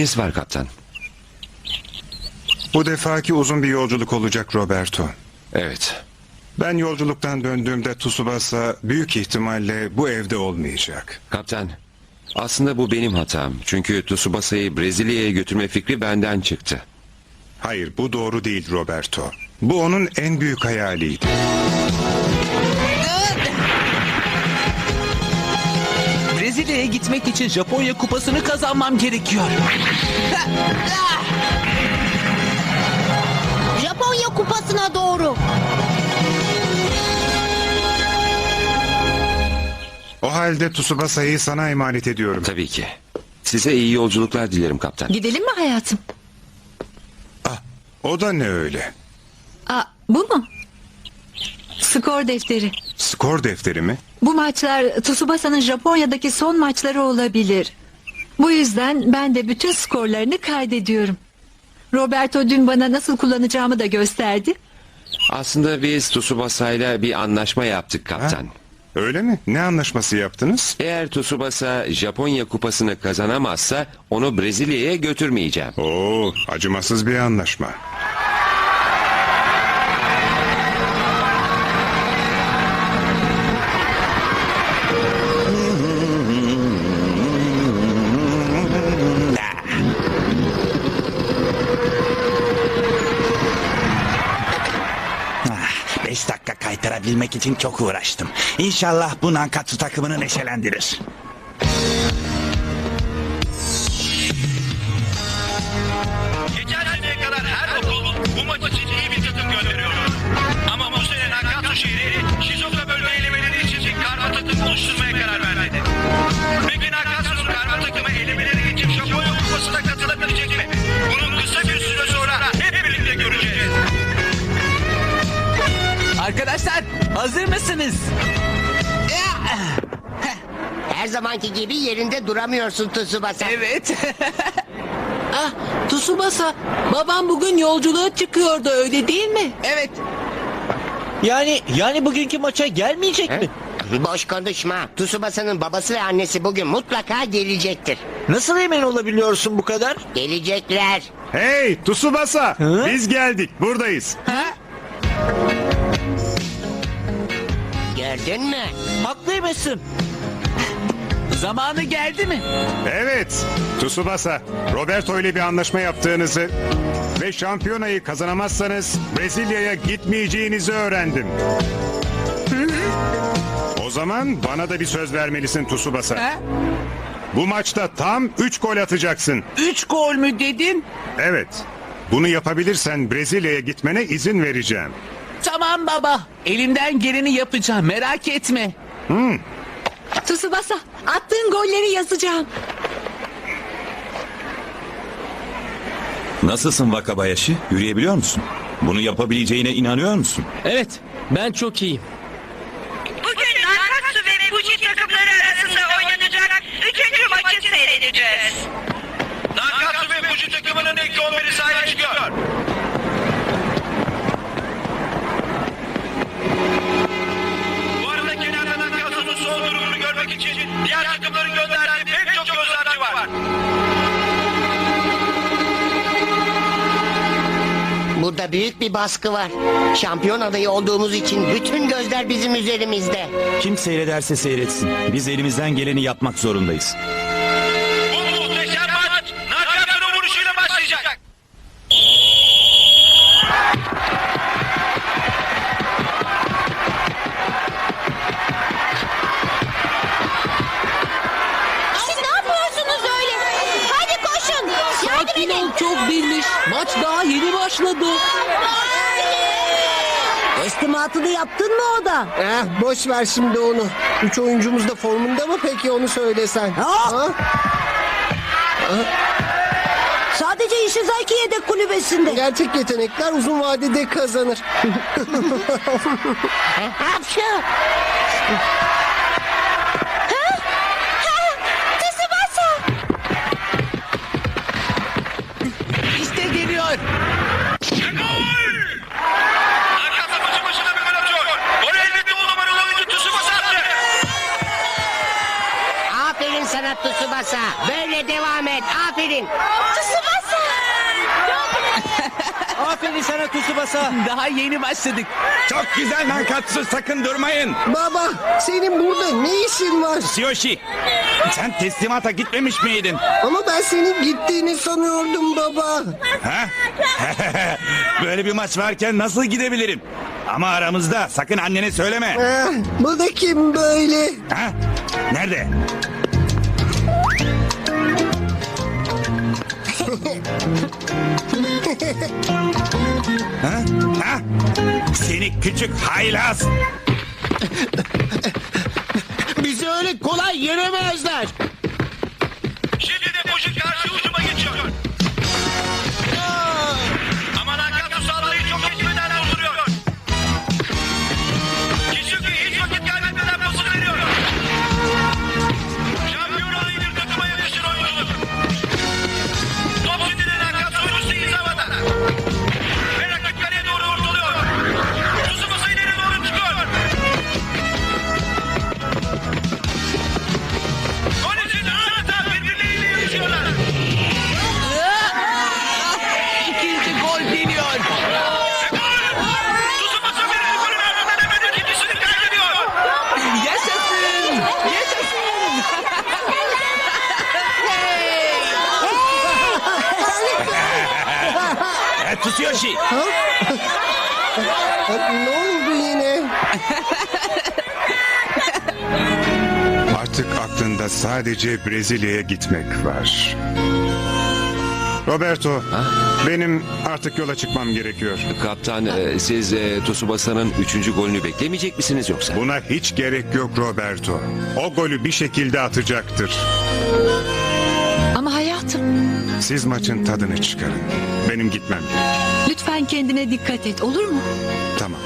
Neyiniz var kaptan? Bu defaki uzun bir yolculuk olacak Roberto. Evet. Ben yolculuktan döndüğümde Tsubasa büyük ihtimalle bu evde olmayacak. Kaptan, aslında bu benim hatam. Çünkü Tsubasa'yı Brezilya'ya götürme fikri benden çıktı. Hayır bu doğru değil Roberto. Bu onun en büyük hayaliydi. Brezilya'ya gitmek için Japonya kupasını kazanmam gerekiyor. Japonya kupasına doğru. O halde Tsubasa'yı sana emanet ediyorum. Tabii ki. Size iyi yolculuklar dilerim kaptan. Gidelim mi hayatım? Ah, o da ne öyle? Aa, bu mu? Skor defteri. Skor defteri mi? Bu maçlar Tsubasa'nın Japonya'daki son maçları olabilir. Bu yüzden ben de bütün skorlarını kaydediyorum. Roberto dün bana nasıl kullanacağımı da gösterdi. Aslında biz Tsubasa'yla bir anlaşma yaptık kaptan. Öyle mi? Ne anlaşması yaptınız? Eğer Tsubasa Japonya kupasını kazanamazsa onu Brezilya'ya götürmeyeceğim. Oo, acımasız bir anlaşma. Dakika kaytarabilmek için çok uğraştım. İnşallah bu Nankatsu takımını neşelendirir. Zamanki gibi yerinde duramıyorsun Tsubasa. Evet. Ah, Tsubasa, babam bugün yolculuğa çıkıyordu öyle değil mi? evet. Yani yani bugünkü maça gelmeyecek mi? Boş konuşma. Tsubasa'nın babası ve annesi bugün mutlaka gelecektir. Nasıl emin olabiliyorsun bu kadar? Gelecekler. Hey Tsubasa! Biz geldik, buradayız. Gördün mü? Haklıymışsın. Zamanı geldi mi? Evet, Tsubasa, Roberto ile bir anlaşma yaptığınızı ve şampiyonayı kazanamazsanız Brezilya'ya gitmeyeceğinizi öğrendim. O zaman bana da bir söz vermelisin Tsubasa. Ha? Bu maçta tam 3 gol atacaksın. Üç gol mü dedin? Evet. Bunu yapabilirsen Brezilya'ya gitmene izin vereceğim. Tamam baba. Elimden geleni yapacağım merak etme. Tsubasa attığın golleri yazacağım. Nasılsın Vakabayashi? Yürüyebiliyor musun? Bunu yapabileceğine inanıyor musun? Evet, ben çok iyiyim. Bugün Nankatsu ve Fuji takımları arasında oynanacak üçüncü maçı seyredeceğiz. Nakatsu ve Fuji takımının ilk 11'i sahaya Burada büyük bir baskı var. Şampiyon adayı olduğumuz için bütün gözler bizim üzerimizde. Kim seyrederse seyretsin. Biz elimizden geleni yapmak zorundayız. Maç daha yeni başladı. Estimatını yaptın mı o da? Eh, boş ver şimdi onu. Üç oyuncumuz da formunda mı peki onu söylesen? Ha? Sadece Ishizaki yedek kulübesinde. Gerçek yetenekler uzun vadede kazanır. Hapşu! Aferin sana Tsubasa. Daha yeni başladık. Çok güzel Nankatsu sakın durmayın. Baba senin burada ne işin var? Tsuyoshi sen teslimata gitmemiş miydin? Ama ben senin gittiğini sanıyordum baba. Ha? Böyle bir maç varken nasıl gidebilirim? Ama aramızda sakın annene söyleme. Ah, bu da kim böyle? Ha? Nerede? Küçük haylaz. Bizi öyle kolay yenemezler. Sadece Brezilya'ya gitmek var. Roberto, benim artık yola çıkmam gerekiyor. Kaptan e, siz e, Tsubasa'nın üçüncü golünü beklemeyecek misiniz yoksa? Buna hiç gerek yok Roberto. O golü bir şekilde atacaktır. Ama hayatım Siz maçın tadını çıkarın. Benim gitmem gerek. lütfen kendine dikkat et olur mu? Tamam.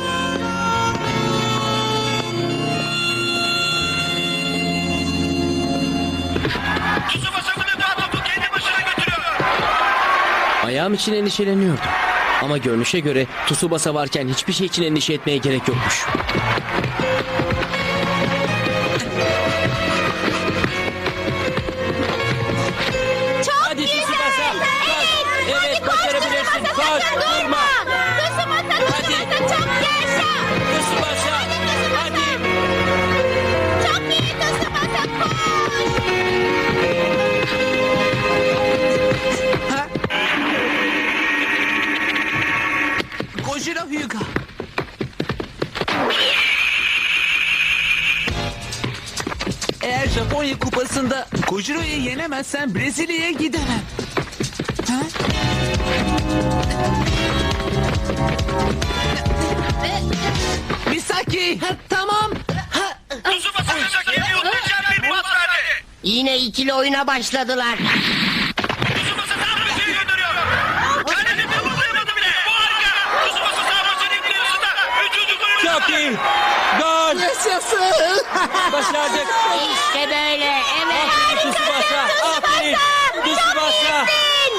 Ayağım için endişeleniyordum. Ama görünüşe göre Tsubasa varken hiçbir şey için endişe etmeye gerek yokmuş. Hadi Tsubasa. Koş. Evet başarabilirsin. Koş. Durma. Kojiro'yu yenemezsen Brezilya'ya gidemem. Ha? Misaki. Ha, tamam. Ha, Tsubasa Sasaki'ye muhteşem bir pas verdi. Yine ikili oyuna başladılar. Kendini tamamlayamadı bile. Bu harika. Üçüncü çok iyi. Gol. Yaşasın. Başardık. İşte böyle. Evet. Aferin Tsubasa. Aferin.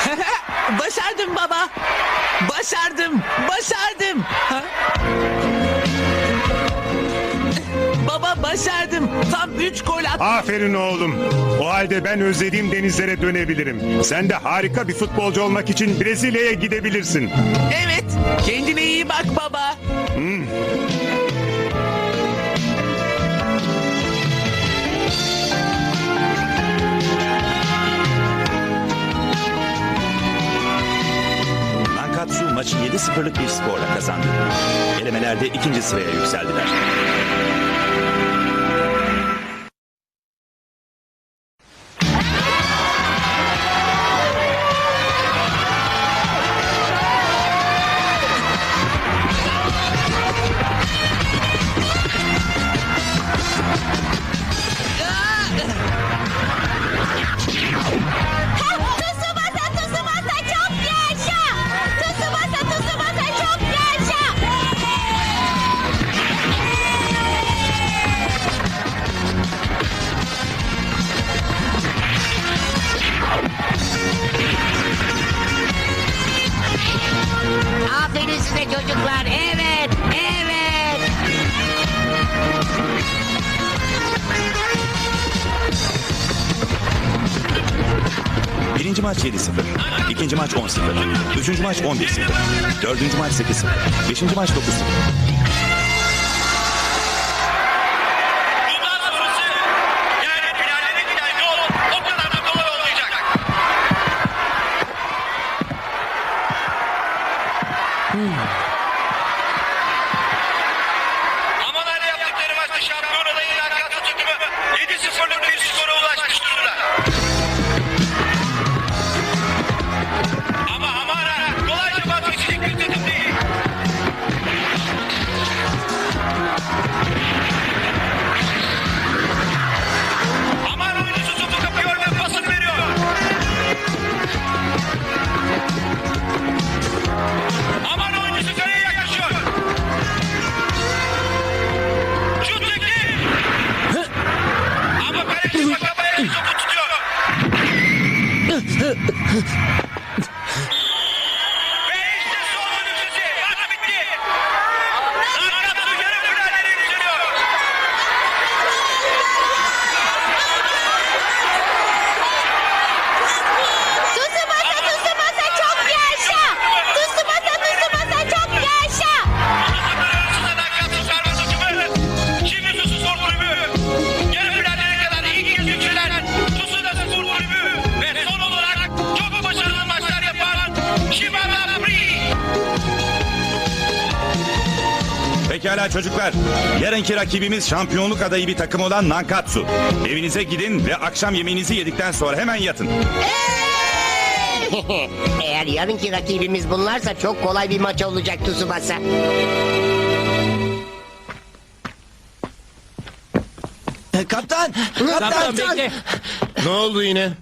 Tsubasa. Başardım baba. Başardım. Başardım. Ha? Baba başardım. Tam üç gol attım. Aferin oğlum. O halde ben özlediğim denizlere dönebilirim. Sen de harika bir futbolcu olmak için Brezilya'ya gidebilirsin. Evet. Kendine iyi bak baba. Nankatsu maçı 7-0'lık bir skorla kazandı. Elemelerde ikinci sıraya yükseldiler. Üçüncü maç 11-0. Dördüncü maç 8-0. Beşinci maç 9-0. Pekala çocuklar. Yarınki rakibimiz şampiyonluk adayı bir takım olan Nankatsu. Evinize gidin ve akşam yemeğinizi yedikten sonra hemen yatın. Eğer yarınki rakibimiz bunlarsa çok kolay bir maç olacak Tsubasa. Kaptan! Kaptan bekle. Ne oldu yine?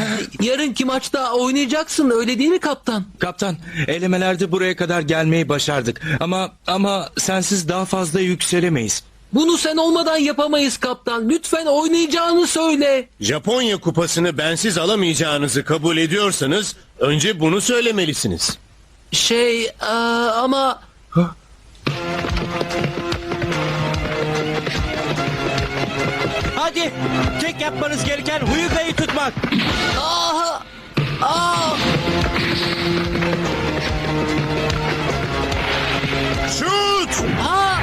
Yarınki maçta oynayacaksın öyle değil mi kaptan? Kaptan, elemelerde buraya kadar gelmeyi başardık. Ama ama sensiz daha fazla yükselemeyiz. Bunu sen olmadan yapamayız kaptan. Lütfen oynayacağını söyle. Japonya kupasını bensiz alamayacağınızı kabul ediyorsanız önce bunu söylemelisiniz. Şey aa, ama Hadi, tek yapmanız gereken Huyuga'yı tutmak. Aha! Aa! Şut! Aa!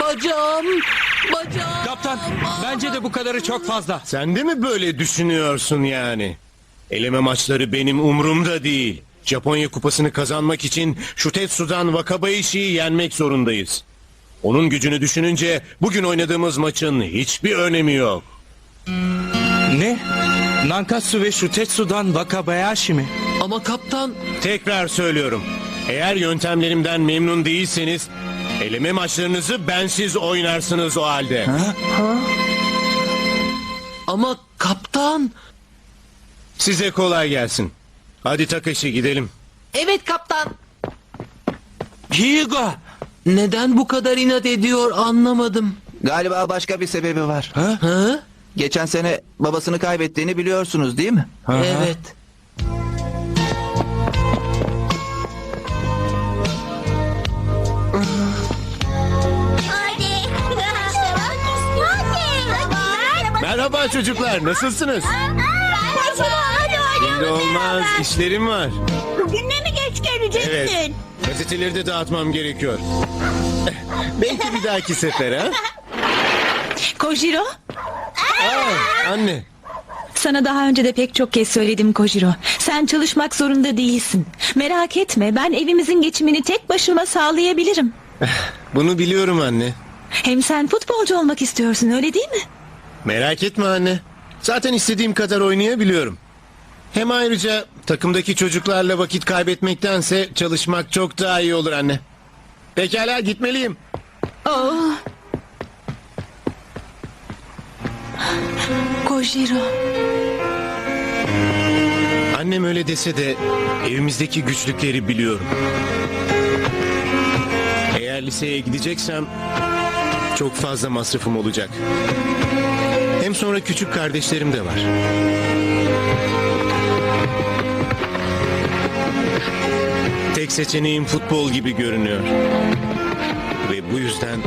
Bacağım, bacağım. Kaptan, bence de bu kadarı çok fazla. Sen de mi böyle düşünüyorsun yani? Eleme maçları benim umurumda değil. Japonya kupasını kazanmak için Şutetsu'dan Wakabayashi'yi yenmek zorundayız. Onun gücünü düşününce bugün oynadığımız maçın hiçbir önemi yok. Ne? Nankatsu ve Shutetsu'dan Wakabayashi mi? Ama kaptan Tekrar söylüyorum. Eğer yöntemlerimden memnun değilseniz eleme maçlarınızı bensiz oynarsınız o halde. ama kaptan. Size kolay gelsin. Hadi Takashi gidelim. Evet kaptan. Hyuga! Neden bu kadar inat ediyor anlamadım. Galiba başka bir sebebi var. Ha? Geçen sene babasını kaybettiğini biliyorsunuz değil mi? Evet. Hadi. Hadi. Merhaba çocuklar nasılsınız? Hadi Şimdi olmaz işlerim var. Bugün de mi geç geleceksin? Evet. Gazeteleri de dağıtmam gerekiyor. Belki bir dahaki sefer ha? Kojiro, Aa, anne. sana daha önce de pek çok kez söyledim Kojiro. Sen çalışmak zorunda değilsin. Merak etme, ben evimizin geçimini tek başıma sağlayabilirim. Bunu biliyorum anne. Hem sen futbolcu olmak istiyorsun, öyle değil mi? Merak etme anne. Zaten istediğim kadar oynayabiliyorum. Hem ayrıca takımdaki çocuklarla vakit kaybetmektense çalışmak çok daha iyi olur anne. Pekala gitmeliyim. Oh. Kojiro, Annem öyle dese de evimizdeki güçlükleri biliyorum. Eğer liseye gideceksem çok fazla masrafım olacak. Hem sonra küçük kardeşlerim de var. Tek seçeneğim futbol gibi görünüyor. Ve bu yüzden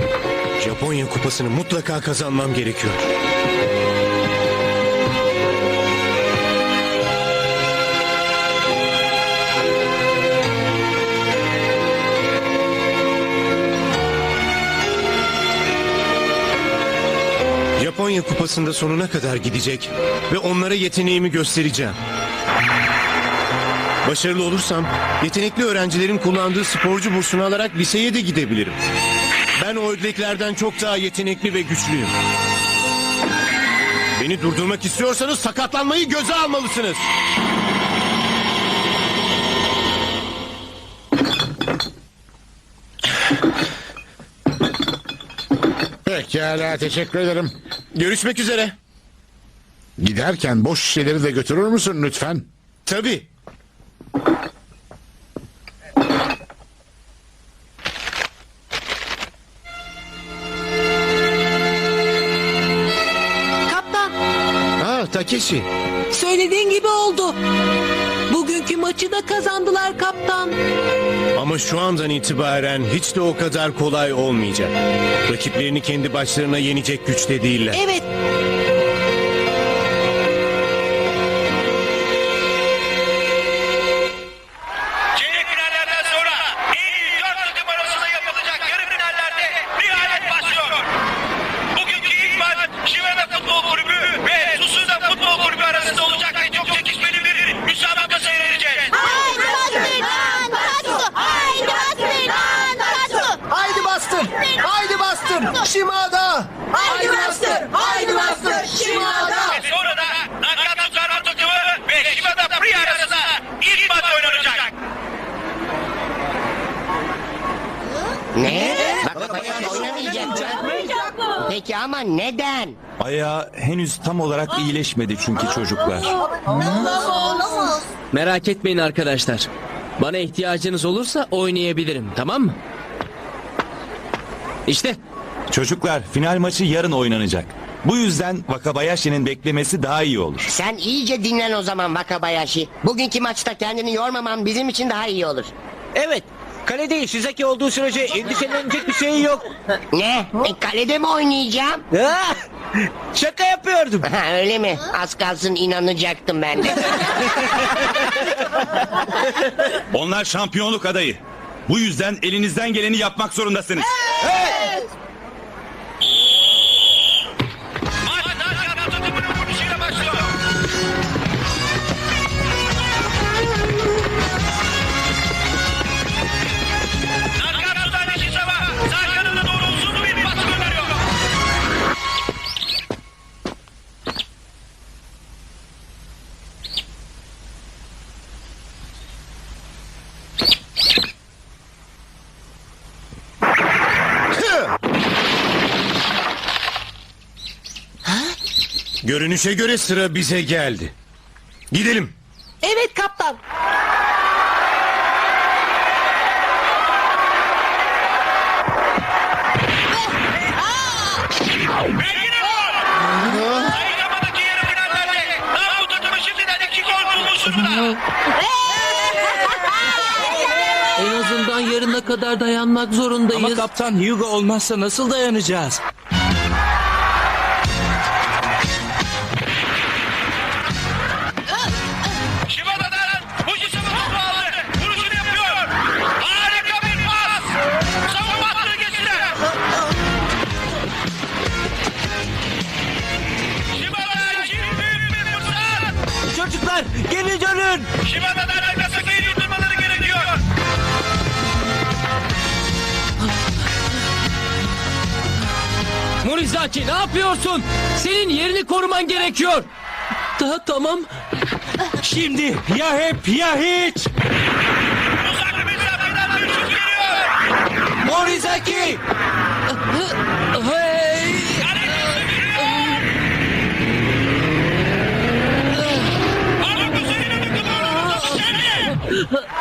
Japonya kupasını mutlaka kazanmam gerekiyor. Japonya kupasında sonuna kadar gidecek ve onlara yeteneğimi göstereceğim. Başarılı olursam yetenekli öğrencilerin kullandığı sporcu bursunu alarak liseye de gidebilirim. Ben o ödleklerden çok daha yetenekli ve güçlüyüm. Beni durdurmak istiyorsanız sakatlanmayı göze almalısınız. Pekala teşekkür ederim. Görüşmek üzere. Giderken boş şişeleri de götürür müsün lütfen? Tabii. Kaptan Ha Takeshi. söylediğin gibi oldu. Bugünkü maçı da kazandılar kaptan. Ama şu andan itibaren hiç de o kadar kolay olmayacak. Rakiplerini kendi başlarına yenecek güçte değiller. Evet Peki ama neden? Ayağı henüz tam olarak iyileşmedi çünkü çocuklar. Merak etmeyin arkadaşlar. Bana ihtiyacınız olursa oynayabilirim tamam mı? İşte Çocuklar final maçı yarın oynanacak. Bu yüzden Wakabayashi'nin beklemesi daha iyi olur. Sen iyice dinlen o zaman Wakabayashi. Bugünkü maçta kendini yormaman bizim için daha iyi olur. Evet. Kalede Shizaki olduğu sürece endişelenecek bir şey yok. Ne? E, kalede mi oynayacağım? Ah! Şaka yapıyordum. Ha, öyle mi? Az kalsın inanacaktım ben de. Onlar şampiyonluk adayı. Bu yüzden elinizden geleni yapmak zorundasınız. Görünüşe göre sıra bize geldi. Gidelim. Evet kaptan. En azından yarına kadar dayanmak zorundayız. Ama kaptan Hugo olmazsa nasıl dayanacağız? Morizaki ne yapıyorsun? Senin yerini koruman gerekiyor. Ta tamam. Şimdi ya hep ya hiç. Mesafeden geliyor. Morizaki. Hey. Takımı